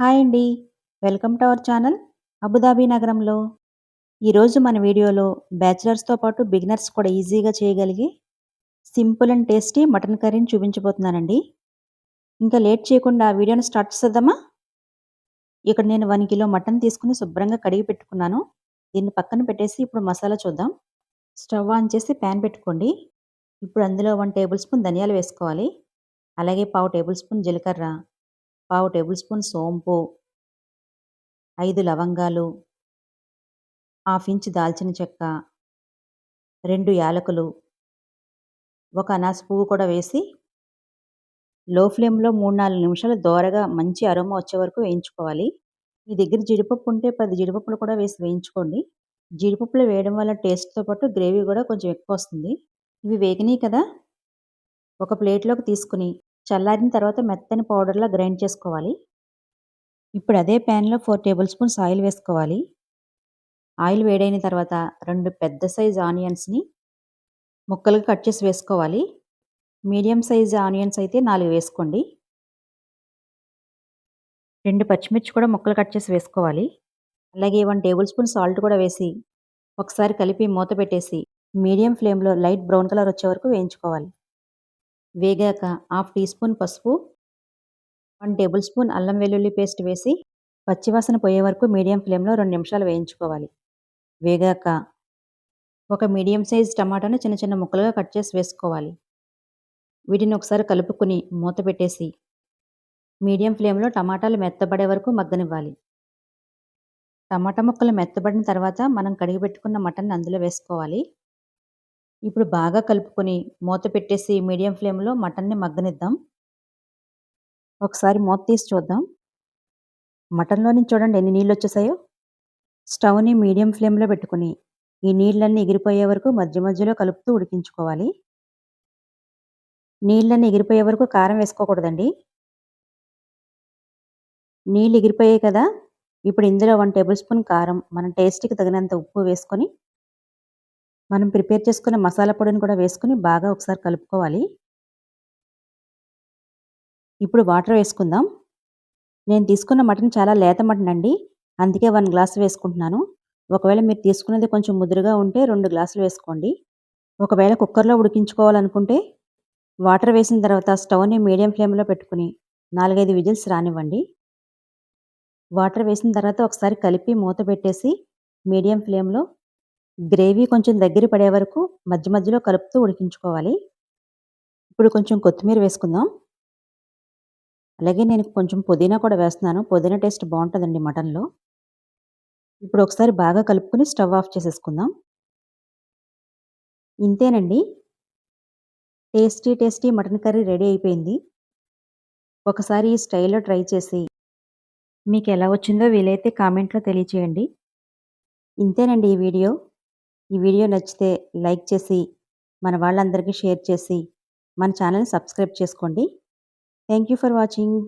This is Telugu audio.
హాయ్ అండి. Welcome to our channel Abu Dhabi నగరంలో. ఈరోజు మన వీడియోలో బ్యాచిలర్స్తో పాటు బిగినర్స్ కూడా ఈజీగా చేయగలిగి సింపుల్ అండ్ టేస్టీ మటన్ కర్రీని చూపించబోతున్నానండి. ఇంకా లేట్ చేయకుండా వీడియోని స్టార్ట్ చేద్దామా ఇక్కడ నేను వన్ కిలో మటన్ తీసుకుని శుభ్రంగా కడిగి పెట్టుకున్నాను. దీన్ని పక్కన పెట్టేసి ఇప్పుడు మసాలా చూద్దాం. స్టవ్ ఆన్ చేసి ప్యాన్ పెట్టుకోండి. ఇప్పుడు అందులో వన్ టేబుల్ స్పూన్ ధనియాలు వేసుకోవాలి. అలాగే పావు టేబుల్ స్పూన్ జీలకర్ర. పావు టేబుల్ స్పూన్ సోంపు ఐదు లవంగాలు హాఫ్ ఇంచ్ దాల్చిన చెక్క రెండు యాలకులు ఒక అనాస పువ్వు కూడా వేసి లో ఫ్లేమ్లో మూడు నాలుగు నిమిషాలు దోరగా మంచి అరోమా వచ్చే వరకు వేయించుకోవాలి. మీ దగ్గర జీడిపప్పు ఉంటే పది జీడిపప్పులు కూడా వేసి వేయించుకోండి. జీడిపప్పులు వేయడం వల్ల టేస్ట్తో పాటు గ్రేవీ కూడా కొంచెం ఎక్కువ వస్తుంది. ఇవి వేగినాయి కదా? ఒక ప్లేట్లోకి తీసుకుని చల్లారిన తర్వాత మెత్తని పౌడర్లా గ్రైండ్ చేసుకోవాలి. ఇప్పుడు అదే ప్యాన్లో ఫోర్ టేబుల్ స్పూన్స్ ఆయిల్ వేసుకోవాలి. ఆయిల్ వేడైన తర్వాత రెండు పెద్ద సైజ్ ఆనియన్స్ని ముక్కలుగా కట్ చేసి వేసుకోవాలి. మీడియం సైజ్ ఆనియన్స్ అయితే నాలుగు వేసుకోండి. రెండు పచ్చిమిర్చి కూడా ముక్కలు కట్ చేసి వేసుకోవాలి. అలాగే వన్ టేబుల్ స్పూన్ సాల్ట్ కూడా వేసి ఒకసారి కలిపి మూత పెట్టేసి మీడియం ఫ్లేమ్లో లైట్ బ్రౌన్ కలర్ వచ్చే వరకు వేయించుకోవాలి. వేగాక హాఫ్ టీ స్పూన్ పసుపు వన్ టేబుల్ స్పూన్ అల్లం వెల్లుల్లి పేస్ట్ వేసి పచ్చివాసన పోయే వరకు మీడియం ఫ్లేమ్లో రెండు నిమిషాలు వేయించుకోవాలి. వేగాక ఒక మీడియం సైజ్ టమాటాను చిన్న చిన్న ముక్కలుగా కట్ చేసి వేసుకోవాలి. వీటిని ఒకసారి కలుపుకుని మూత పెట్టేసి మీడియం ఫ్లేమ్లో టమాటాలు మెత్తబడే వరకు మగ్గనివ్వాలి. టమాటా ముక్కలు మెత్తబడిన తర్వాత మనం కడిగి పెట్టుకున్న మటన్ అందులో వేసుకోవాలి. ఇప్పుడు బాగా కలుపుకొని మూత పెట్టేసి మీడియం ఫ్లేమ్లో మటన్ని మగ్గనిద్దాం. ఒకసారి మూత తీసి చూద్దాం. మటన్లో నుంచి చూడండి ఎన్ని నీళ్ళు వచ్చేసాయో. స్టవ్ని మీడియం ఫ్లేమ్లో పెట్టుకుని ఈ నీళ్ళన్నీ ఎగిరిపోయే వరకు మధ్య మధ్యలో కలుపుతూ ఉడికించుకోవాలి. నీళ్ళన్నీ ఎగిరిపోయే వరకు కారం వేసుకోకూడదండి. నీళ్ళు ఎగిరిపోయాయి కదా. ఇప్పుడు ఇందులో వన్ టేబుల్ స్పూన్ కారం మన టేస్ట్కి తగినంత ఉప్పు వేసుకొని మనం ప్రిపేర్ చేసుకున్న మసాలా పొడిని కూడా వేసుకుని బాగా ఒకసారి కలుపుకోవాలి. ఇప్పుడు వాటర్ వేసుకుందాం. నేను తీసుకున్న మటన్ చాలా లేత మటన్ అండి. అందుకే వన్ గ్లాస్ వేసుకుంటున్నాను. ఒకవేళ మీరు తీసుకున్నది కొంచెం ముదురుగా ఉంటే రెండు గ్లాసులు వేసుకోండి. ఒకవేళ కుక్కర్లో ఉడికించుకోవాలనుకుంటే వాటర్ వేసిన తర్వాత స్టవ్ని మీడియం ఫ్లేమ్లో పెట్టుకుని నాలుగైదు విజిల్స్ రానివ్వండి. వాటర్ వేసిన తర్వాత ఒకసారి కలిపి మూత పెట్టేసి మీడియం ఫ్లేమ్లో గ్రేవీ కొంచెం దగ్గర పడే వరకు మధ్య మధ్యలో కలుపుతూ ఉడికించుకోవాలి. ఇప్పుడు కొంచెం కొత్తిమీర వేసుకుందాం. అలాగే నేను కొంచెం పుదీనా కూడా వేస్తున్నాను. పుదీనా టేస్ట్ బాగుంటుందండి మటన్లో. ఇప్పుడు ఒకసారి బాగా కలుపుకొని స్టవ్ ఆఫ్ చేసేసుకుందాం. ఇంతేనండి. Tasty tasty mutton curry ready అయిపోయింది. ఒకసారి ఈ స్టైల్లో ట్రై చేసి మీకు ఎలా వచ్చిందో వీలైతే కామెంట్లో తెలియచేయండి. ఇంతేనండి ఈ వీడియో. ఈ వీడియో నచ్చితే లైక్ చేసి మన వాళ్ళందరికీ షేర్ చేసి మన ఛానల్ని సబ్స్క్రైబ్ చేసుకోండి. Thank you for watching.